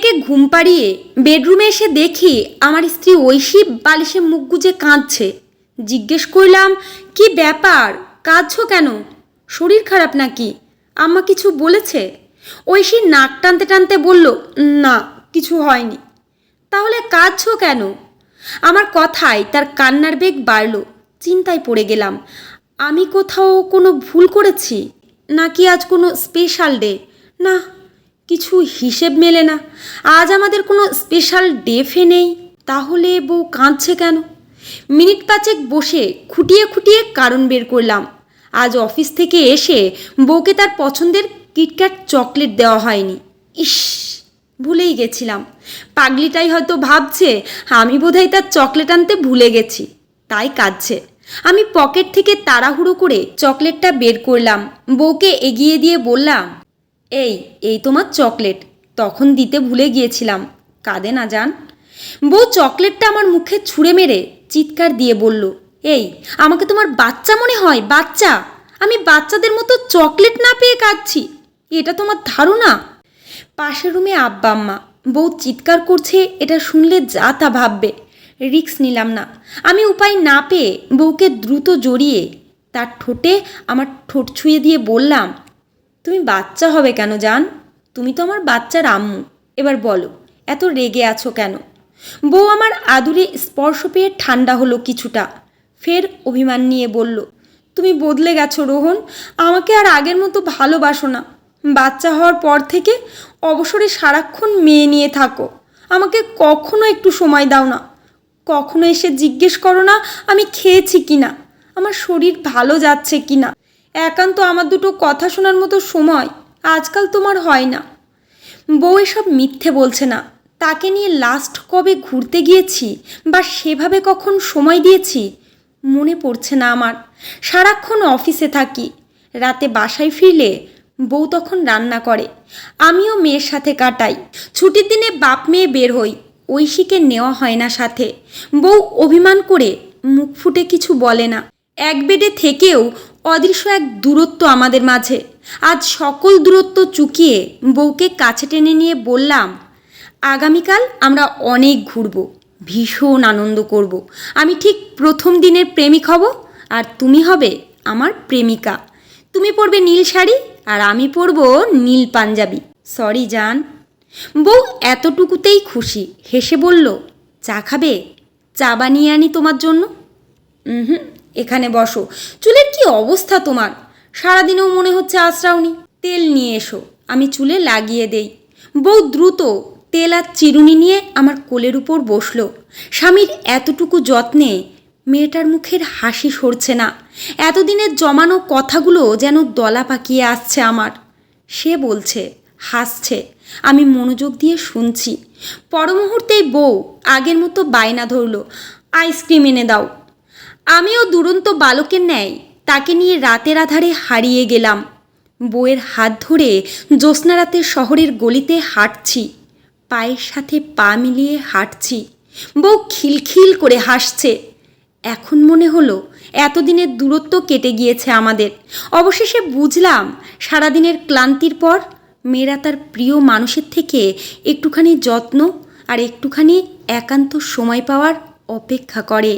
মেয়েকে ঘুম পাড়িয়ে বেডরুমে এসে দেখি আমার স্ত্রী ঐশী বালিশে মুখ গুজে কাঁদছে। জিজ্ঞেস করলাম, কি ব্যাপার? কাঁদছো কেন? শরীর খারাপ নাকি? আম্মা কিছু বলেছে? ঐশী নাক টানতে টানতে বলল, না, কিছু হয়নি। তাহলে কাঁদছো কেন? আমার কথায় তার কান্নার বেগ বাড়ল, চিন্তায় পড়ে গেলাম। আমি কোথাও কোনো ভুল করেছি? নাকি আজ কোনো স্পেশাল ডে না কিছু হিসেব মেলে না। আজ আমাদের কোনো স্পেশাল ডেফে নেই। তাহলে বউ কাঁদছে কেন? মিনিট পাঁচেক বসে খুঁটিয়ে খুঁটিয়ে কারণ বের করলাম। আজ অফিস থেকে এসে বউকে তার পছন্দের কিটক্যাট চকলেট দেওয়া হয়নি। ইস, ভুলেই গেছিলাম। পাগলিটাই হয়তো ভাবছে, আমি বোধহয় তার চকলেট আনতে ভুলে গেছি। তাই কাঁদছে। আমি পকেট থেকে তাড়াহুড়ো করে চকলেটটা বের করলাম। বউকে এগিয়ে দিয়ে বললাম এই এই তোমার চকলেট। তখন দিতে ভুলে গিয়েছিলাম। কাঁদে না যান বউ, চকলেটটা আমার মুখে ছুঁড়ে মেরে চিৎকার দিয়ে বলল, এই, আমাকে তোমার বাচ্চা মনে হয়, বাচ্চা। আমি বাচ্চাদের মতো চকলেট না পেয়ে কাঁদছি। এটা তোমার ধারণা পাশের রুমে আব্বা আম্মা, বউ, চিৎকার করছে, এটা শুনলে যা তা ভাববে। রিক্স নিলাম না। আমি উপায় না পেয়ে বউকে দ্রুত জড়িয়ে তার ঠোঁটে আমার ঠোঁট ছুঁয়ে দিয়ে বললাম তুমি বাচ্চা হবে কেন, জান? তুমি তো আমার বাচ্চার আম্মু। এবার বলো, এত রেগে আছো কেন? বউ আমার আদুরে স্পর্শ পেয়ে ঠান্ডা হলো কিছুটা। ফের অভিমান নিয়ে বলল, তুমি বদলে গেছো রোহন, আমাকে আর আগের মতো ভালোবাসো না। বাচ্চা হওয়ার পর থেকে অবসরে সারাক্ষণ মেয়ে নিয়ে থাকো। আমাকে কখনো একটু সময় দাও না। কখনো এসে জিজ্ঞেস করো না, আমি খেয়েছি কি না আমার শরীর ভালো যাচ্ছে কি না একান্ত আমার দুটো কথা শোনার মতো সময় আজকাল তোমার হয় না। বউ এসব মিথ্যে বলছে না। তাকে নিয়ে লাস্ট কবে ঘুরতে গিয়েছি বা সেভাবে কখন সময় দিয়েছি মনে পড়ছে না আমার। সারাক্ষণ অফিসে থাকি। রাতে বাসায় ফিরলে বউ তখন রান্না করে। আমিও মেয়ের সাথে কাটাই। ছুটির দিনে বাপ মেয়ে বের হই। ঐশীকে নেওয়া হয় না সাথে। বউ অভিমান করে মুখ ফুটে কিছু বলে না। এক বেডে থেকেও অদৃশ্য এক দূরত্ব আমাদের মাঝে। আজ সকল দূরত্ব চুকিয়ে বউকে কাছে টেনে নিয়ে বললাম, আগামীকাল আমরা অনেক ঘুরব, ভীষণ আনন্দ করব। আমি ঠিক প্রথম দিনের প্রেমিক হব আর তুমি হবে আমার প্রেমিকা। তুমি পরবে নীল শাড়ি আর আমি পরব নীল পাঞ্জাবি। সরি, জান। বউ এতটুকুতেই খুশি, হেসে বলল, চা খাবে? চা বানিয়ে আনি তোমার জন্য? হুম। এখানে বসো। চুলের কি অবস্থা তোমার? সারাদিনেও মনে হচ্ছে আশ্রাওনি তেল নিয়ে এসো, আমি চুলে লাগিয়ে দেই। বউ দ্রুত তেল আর চিরুনি নিয়ে আমার কোলের উপর বসল। স্বামীর এতটুকু যত্নে মেয়েটার মুখের হাসি সরছে না। এতদিনের জমানো কথাগুলো যেন দলা পাকিয়ে আসছে আমার। সে বলছে, হাসছে। আমি মনোযোগ দিয়ে শুনছি। পরমুহূর্তেই বউ আগের মতো বায়না ধরলো, আইসক্রিম এনে দাও। আমিও দুরন্ত বালকের ন্যায় তাকে নিয়ে রাতের আধারে হারিয়ে গেলাম। বউয়ের হাত ধরে জ্যোৎস্না রাতের শহরের গলিতে হাঁটছি, পায়ের সাথে পা মিলিয়ে হাঁটছি। বউ খিলখিল করে হাসছে। এখন মনে হলো এতদিনের দূরত্ব কেটে গিয়েছে আমাদের। অবশেষে বুঝলাম সারাদিনের ক্লান্তির পর মেয়েরা তার প্রিয় মানুষের থেকে একটুখানি যত্ন আর একটুখানি একান্ত সময় পাওয়ার অপেক্ষা করে।